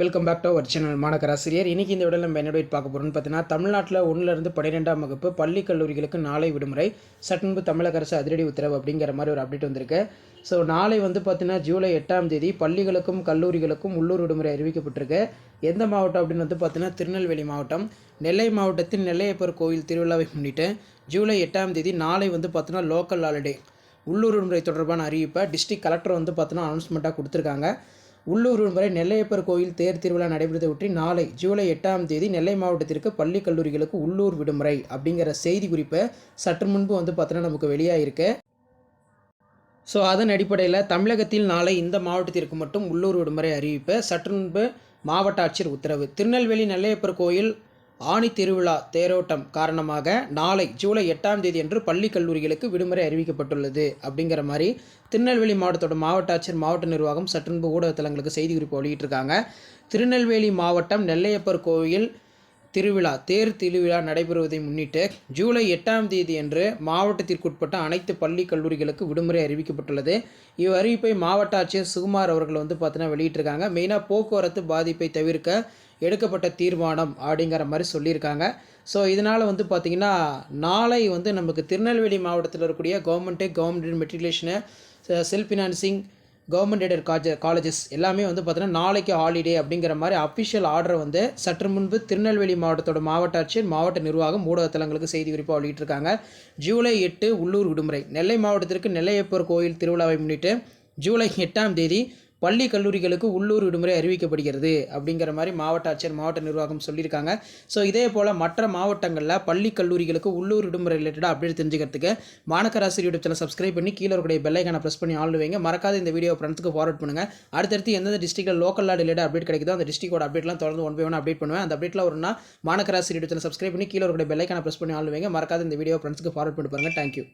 Welcome back to our channel மாணக்கராசிரியர் இன்றைக்கி இந்த விட நம்ம என்ன டேட் பார்க்க போகிறோம்னு பார்த்தீங்கன்னா தமிழ்நாட்டில் ஒன்றுலேருந்து பன்னிரெண்டாம் வகுப்பு பள்ளி கல்லூரிகளுக்கு நாளை விடுமுறை. சட்டன்பு தமிழக அரசு அதிரடி உத்தரவு அப்படிங்கிற மாதிரி ஒரு அப்டேட் வந்திருக்கு. ஸோ நாளை வந்து பார்த்தீங்கன்னா ஜூலை எட்டாம் தேதி பள்ளிகளுக்கும் கல்லூரிகளுக்கும் உள்ளூர் விடுமுறை அறிவிக்கப்பட்டிருக்கு. எந்த மாவட்டம் அப்படின்னு வந்து பார்த்தீங்கன்னா திருநெல்வேலி மாவட்டம். நெல்லை மாவட்டத்தில் நெல்லையப்பர் கோயில் திருவிழாவை முன்னிட்டு ஜூலை எட்டாம் தேதி நாளை வந்து பார்த்தீங்கன்னா லோக்கல் ஹாலிடே உள்ளூர் விடுமுறை தொடர்பான அறிவிப்பை டிஸ்ட்ரிக்ட் கலெக்டர் வந்து பார்த்தீங்கன்னா அனௌன்ஸ்மெண்ட்டாக கொடுத்துருக்காங்க. உள்ளூர் விடுமுறை நெல்லையப்பர் கோயில் தேர் திருவிழா நடைபெறுவதை ஒட்டி நாளை ஜூலை எட்டாம் தேதி நெல்லை மாவட்டத்திற்கு பள்ளி கல்லூரிகளுக்கு உள்ளூர் விடுமுறை அப்படிங்கிற செய்தி குறிப்பை சற்று முன்பு வந்து பார்த்தோன்னா நமக்கு வெளியாகிருக்கு ஸோ அதன் அடிப்படையில் தமிழகத்தில் நாளை இந்த மாவட்டத்திற்கு மட்டும் உள்ளூர் விடுமுறை அறிவிப்பு. சற்று முன்பு மாவட்ட ஆட்சியர் உத்தரவு. திருநெல்வேலி நெல்லையப்பர் கோயில் ஆணி திருவிழா தேரோட்டம் காரணமாக நாளை ஜூலை எட்டாம் தேதி அன்று பள்ளி கல்லூரிகளுக்கு விடுமுறை அறிவிக்கப்பட்டுள்ளது. அப்படிங்கிற மாதிரி திருநெல்வேலி மாவட்டத்தோட மாவட்ட ஆட்சியர் மாவட்ட நிர்வாகம் சற்று ஊடகத்தலங்களுக்கு செய்தி குறிப்பு வெளியிட்டிருக்காங்க. திருநெல்வேலி மாவட்டம் நெல்லையப்பர் கோயில் திருவிழா தேர் திருவிழா நடைபெறுவதை முன்னிட்டு ஜூலை எட்டாம் தேதி அன்று மாவட்டத்திற்குட்பட்ட அனைத்து பள்ளி கல்லூரிகளுக்கு விடுமுறை அறிவிக்கப்பட்டுள்ளது. இவ் அறிவிப்பை மாவட்ட ஆட்சியர் சுகுமார் அவர்கள் வந்து பார்த்தீங்கன்னா வெளியிட்டிருக்காங்க. மெயினாக போக்குவரத்து பாதிப்பை தவிர்க்க எடுக்கப்பட்ட தீர்மானம் அப்படிங்கிற மாதிரி சொல்லியிருக்காங்க. ஸோ இதனால் வந்து பார்த்திங்கன்னா நாளை வந்து நமக்கு திருநெல்வேலி மாவட்டத்தில் இருக்கக்கூடிய government government matriculation self financing government aided college colleges எல்லாமே வந்து பார்த்தீங்கன்னா நாளைக்கு ஹாலிடே அப்படிங்கிற மாதிரி அஃபிஷியல் ஆர்டர் வந்து சற்று முன்பு திருநெல்வேலி மாவட்டத்தோட மாவட்ட ஆட்சியர் மாவட்ட நிர்வாகம் ஊடகத்தலங்களுக்கு செய்தி குறிப்பாக வெளியிட்டிருக்காங்க. ஜூலை எட்டு உள்ளூர் விடுமுறை. நெல்லை மாவட்டத்திற்கு நெல்லையப்பர் கோயில் திருவிழாவை முன்னிட்டு ஜூலை எட்டாம் தேதி பள்ளி கல்லூரிகளுக்கு உள்ளூர் விடுமுறை அறிவிக்கப்படுகிறது அப்படிங்கிற மாதிரி மாவட்ட ஆட்சியர் மாவட்ட நிர்வாகம் சொல்லியிருக்காங்க. ஸோ இதே போல் மற்ற மாவட்டங்களில் பள்ளி கல்லூரிகளுக்கு உள்ளூர் விடுமுறை ரிலேட்டடாக அப்டேட் தெரிஞ்சுக்கிறதுக்கு மாணக்கராசி யூடியூப் சேனல் சப்ஸ்கிரைப் பண்ணி கீழே இருக்கக்கூடிய பெல்லைக்கான ப்ரெஸ் பண்ணி ஆள் வைங்க. மறக்காத இந்த வீடியோ ஃப்ரெண்ட்ஸ்க்கு ஃபார்வர்ட் பண்ணுங்கள் அடுத்தடுத்து எந்தெந்த டிஸ்ட்ரிக்ட்டில் லோக்கல் ரிலேட்டட் அப்டேட் கிடைக்குதோ அந்த டிஸ்ட்ரிக்டோட அப்டேட்லாம் தொடர்ந்து ஒன் பை ஒன் அப்டேட் பண்ணுவேன். அந்த அப்டேட்டில் வரும்னா மாணக்கராசி யூடியூப் சேனல் சப்ஸ்கிரைப் பண்ணி கீழே இருக்கக்கூடிய பெல்லைக்கான ப்ரெஸ் பண்ணி ஆள் வைங்க. மறக்காத இந்த வீடியோ ஃப்ரெண்ட்ஸ்க்கு ஃபார்வர்ட் பண்ணி பாருங்கள் தேங்க்யூ